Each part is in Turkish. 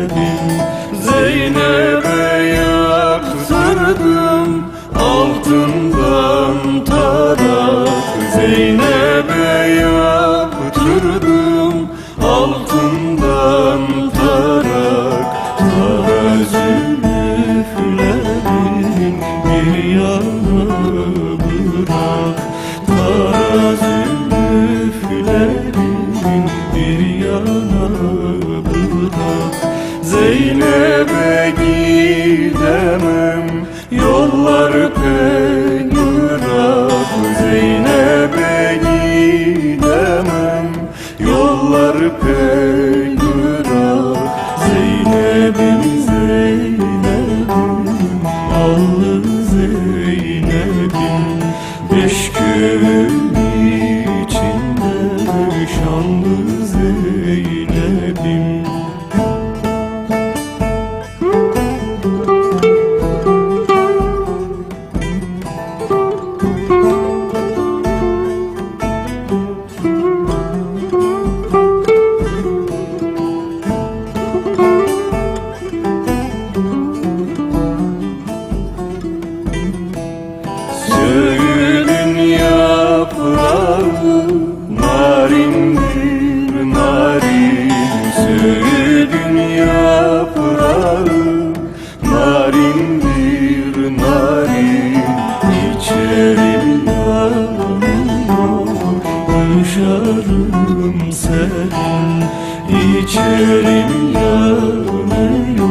verdim Zeynep'e yaptırdım altından tarak Zeynep'e yaptırdım yollar pek Yollarım senin İçerim yanıyor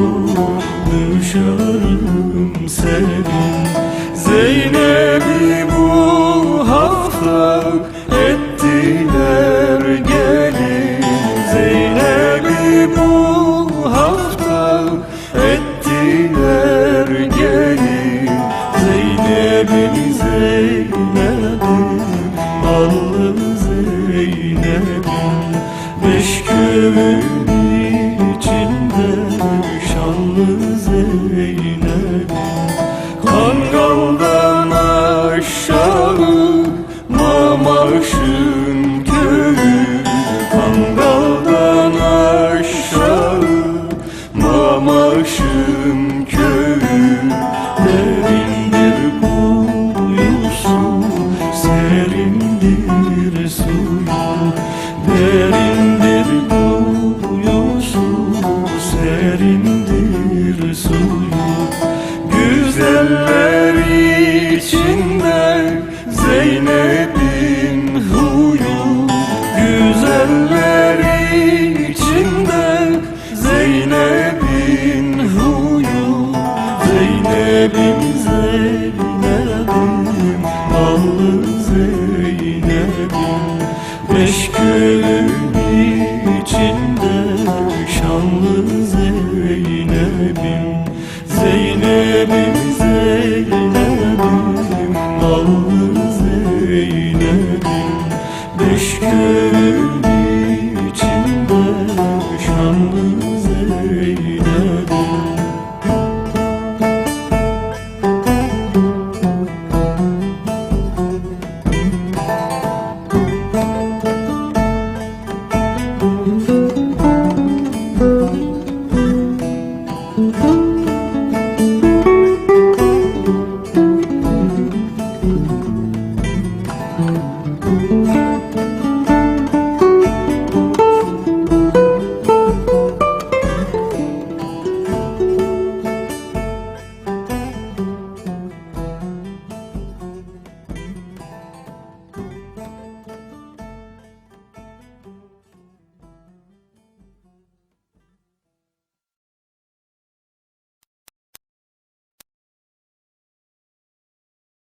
Düşerim senin eyledim Beş köyün içinde şanlı Zeynep'im Kangal'dan aşağı Mamarş'ın köyü. Kangal'dan aşağı Mamarş'ın köyü.